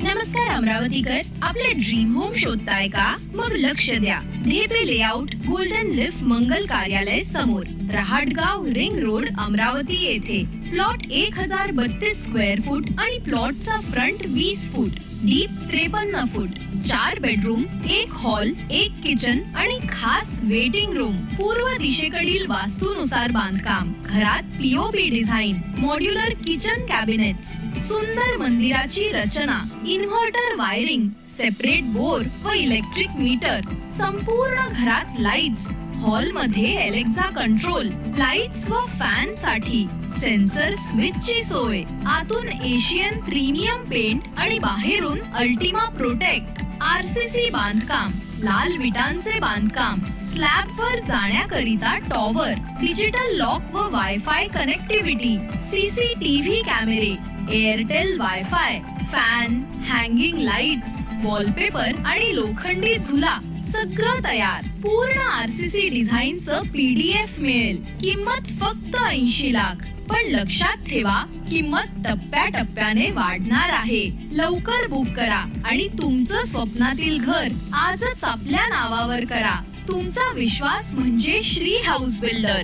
नमस्कार अमरावतीकर. आपले dream home शोधताय का? मग लक्ष द्या. ढेपे लेआउट गोल्डन लिफ्ट मंगल कार्यालय समोर. रहाटगाव रिंग रोड अमरावती येथे. प्लॉट एक हजार बत्तीस स्क्वेअर फूट आणि प्लॉटचा फ्रंट वीस फूट डीप त्रेपन्न फूट चार बेडरूम एक हॉल एक किचन आणि खास वेटिंग रूम पूर्व दिशेकडील वास्तूनुसार बांधकाम घरात POP design modular kitchen cabinets सुंदर मंदिराची रचना इन्व्हर्टर वायरिंग सेपरेट बोर व इलेक्ट्रिक मीटर संपूर्ण घरात लाईट्स हॉलमध्ये एलेक्सा कंट्रोल लाईट्स व फॅनसाठी. सेन्सर स्विच ची सोय. आतून एशियन प्रीमियम पेंट आणि बाहेरून अल्टिमा प्रोटेक्ट आरसीसी बांधकाम. लाल विटांचे बांधकाम स्लॅब वर जाण्याकरिता टॉवर डिजिटल लॉक व वायफाय कनेक्टिव्हिटी सीसीटीव्ही कॅमेरे Airtel wifi fan hanging lights wallpaper आणि लोखंडी झुला सगळं तयार. पूर्ण आरसीसी डिझाईनचं पीडीएफ मिळेल. किंमत फक्त ऐंशी लाख. पण लक्षात ठेवा किंमत टप्प्याटप्प्याने वाढणार आहे. लवकर बुक करा आणि तुमचं स्वप्नातील घर आजच आपल्या नावावर करा. तुमचा विश्वास म्हणजे श्री हाऊस बिल्डर